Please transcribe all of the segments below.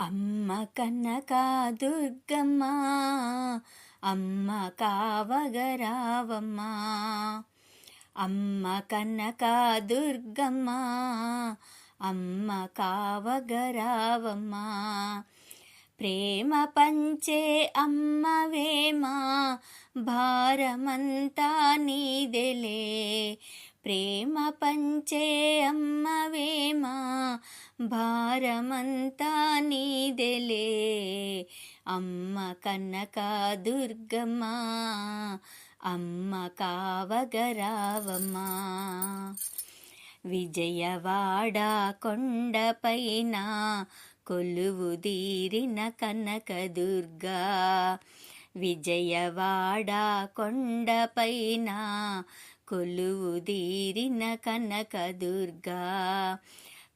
అమ్మ కనక దుర్గమ్మ అమ్మ కావగరావమ్మ. అమ్మ కనక దుర్గమ్మ అమ్మ కావగరావమ్మ. ప్రేమ పంచే అమ్మవేమా భారమంతా నీదెలే. ప్రేమ పంచే అమ్మవేమా? భారమంతా నీదెలే. అమ్మ కనక దుర్గమ్మ. అమ్మ కావగరావమ్మా విజయవాడ కొండపైన కొలువు దీరిన కనకదుర్గా విజయవాడ కొండపైన కొలువు దీరిన కనకదుర్గా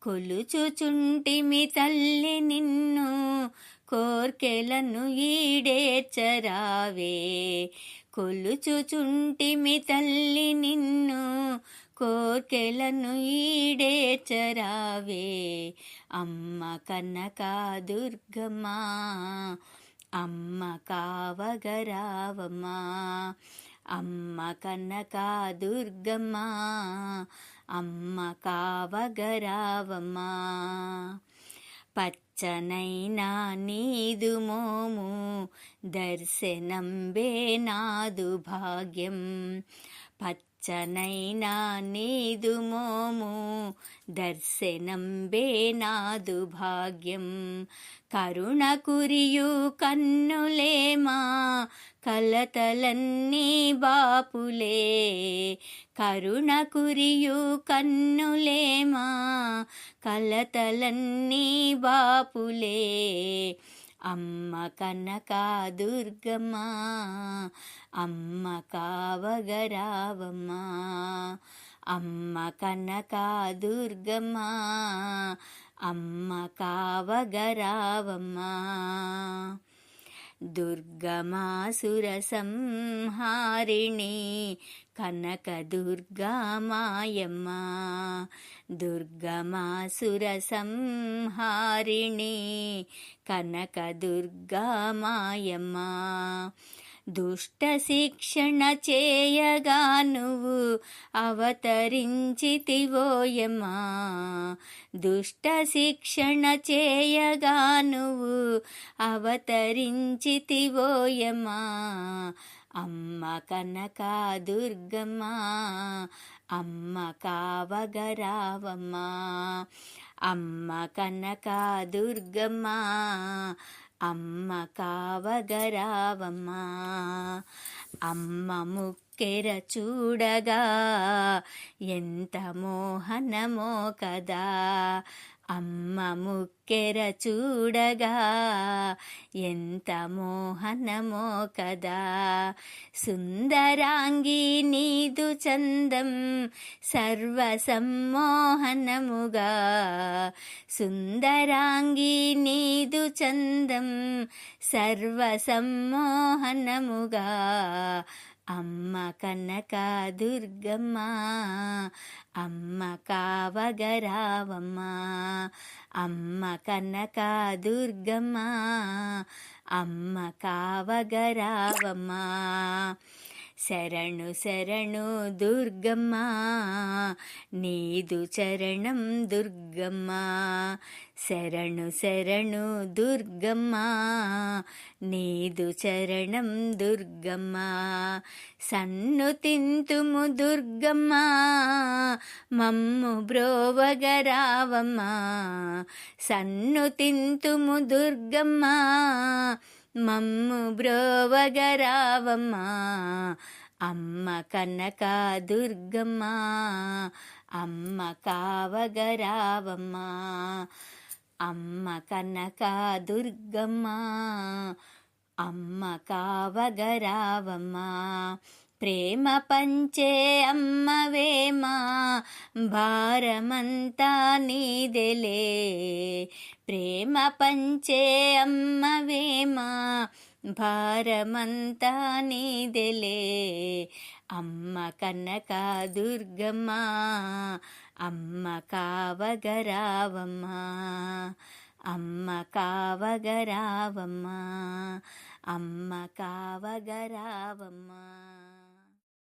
కొలుచుచుంటిమి తల్లి నిన్ను కోర్కెలను ఈడేర్చరావే. కొలుచుచుంటిమి తల్లి నిన్ను కోర్కెలను ఈడేర్చరావే. అమ్మ కనక దుర్గమ్మ అమ్మ కావగరావమ్మ. అమ్మ కనక దుర్గమ్మ అమ్మ కావగరావమ్మ. పచ్చనైనా నీదు మోము దర్శనంబే నాదు భాగ్యం. పచ్చనైనా నీదు మోము దర్శనంబే నాదు భాగ్యం. కరుణ కురియు కన్నులేమా కలతలన్నీ బాపులే. కరుణ కురియు కన్నులేమా కలతలన్నీ బాపులే. అమ్మ కనకా దుర్గమ్మ అమ్మ కావగరావమ్మ అమ్మ కనకా దుర్గమ్మ అమ్మ కావగరావమ్మ. దుర్గమాసురసంహారిణి కనకదుర్గామాయమ్మ దుర్గమాసురసంహారిణి కనకదుర్గామాయమ్మ దుష్ట శిక్షణ చేయగా నువ్వు అవతరించితివోయమ్మా దుష్ట శిక్షణ చేయగా నువ్వు అవతరించితివోయమ్మా అమ్మ కనక దుర్గమ్మ అమ్మ కావగరావమ్మ అమ్మ కనక దుర్గమ్మ అమ్మ కావగరావమ్మా. అమ్మ ముక్కెర చూడగా ఎంత మోహనమో కదా. అమ్మ ముక్కెర చూడగా ఎంత మోహనమో కదా. సుందరాంగి నీదు చందం సర్వసమ్మోహనముగా. సుందరాంగి నీదు చందం సర్వసమ్మోహనముగా. అమ్మ కనక దుర్గమ్మ అమ్మ కావగరావమ్మ అమ్మ కనక దుర్గమ్మ అమ్మ కావగరావమ్మ శరణు శరణు దుర్గమ్మ నీదు చరణం దుర్గమ్మ. శరణు శరణు దుర్గమ్మ నీదు చరణం దుర్గమ్మ. సన్ను తింతుము దుర్గమ్మ మమ్ము బ్రోవగరావమ్మ. సన్ను తింతుము దుర్గమ్మ మమ్ము బ్రోవగరావమ్మ. అమ్మ కనక దుర్గమ్మ. అమ్మ కావగరావమ్మ. అమ్మ కనక దుర్గమ్మ. అమ్మ కావగరావమ్మ. ప్రేమ పంచే అమ్మవేమా? భారమంతా నీదెలే. ప్రేమ పంచే అమ్మవేమా? భారమంతా నీదెలే. అమ్మ కనక దుర్గమ్మ అమ్మ కావగరావమ్మ అమ్మ కావగరావమ్మా అమ్మ కావగరావమ్మా.